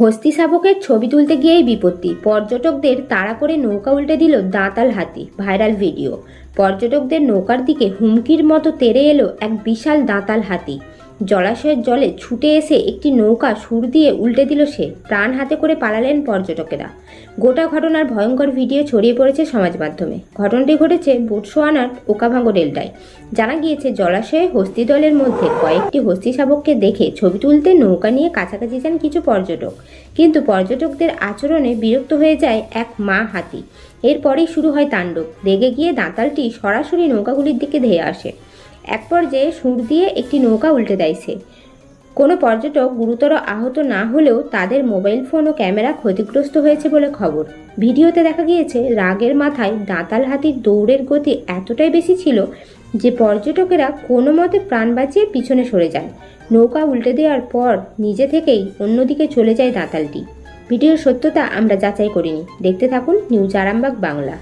হস্তি শাবকের ছবি তুলতে গিয়েই বিপত্তি। পর্যটকদের তাড়া করে নৌকা উল্টে দিল দাঁতাল হাতি। Viral video. পর্যটকদের নৌকার দিকে হুমকির মতো তেরে এলো এক বিশাল দাঁতাল হাতি। জলাশয়ের জলে ছুটে এসে একটি নৌকা সুর দিয়ে উল্টে দিল সে। প্রাণ হাতে করে পালালেন পর্যটকেরা। গোটা ঘটনার ভয়ঙ্কর ভিডিও ছড়িয়ে পড়েছে সমাজ মাধ্যমে। ঘটনাটি ঘটেছে বোটসোয়ানার ওকাভাঙ্গো ডেল্টায়। জানা গিয়েছে, জলাশয়ে হস্তি দলের মধ্যে কয়েকটি হস্তি শাবককে দেখে ছবি তুলতে নৌকা নিয়ে কাছাকাছি যান কিছু পর্যটক। কিন্তু পর্যটকদের আচরণে বিরক্ত হয়ে যায় এক মা হাতি। এরপরেই শুরু হয় তাণ্ডব। রেগে গিয়ে দাঁতালটি সরাসরি নৌকাগুলির দিকে ধেয়ে আসে। এক পর্যায়ে সুর দিয়ে একটি নৌকা উল্টে দেয় সে কোনো পর্যটক গুরুতর আহত না হলেও তাদের মোবাইল ফোন ও ক্যামেরা ক্ষতিগ্রস্ত হয়েছে বলে খবর। ভিডিওতে দেখা গিয়েছে, রাগের মাথায় দাঁতাল হাতির দৌড়ের গতি এতটাই বেশি ছিল যে পর্যটকেরা কোনো মতে প্রাণ বাঁচিয়ে পিছনে সরে যান। নৌকা উল্টে দেওয়ার পর নিজে থেকেই অন্যদিকে চলে যায় দাঁতালটি। ভিডিওর সত্যতা আমরা যাচাই করিনি। দেখতে থাকুন নিউজ আরামবাগ বাংলা।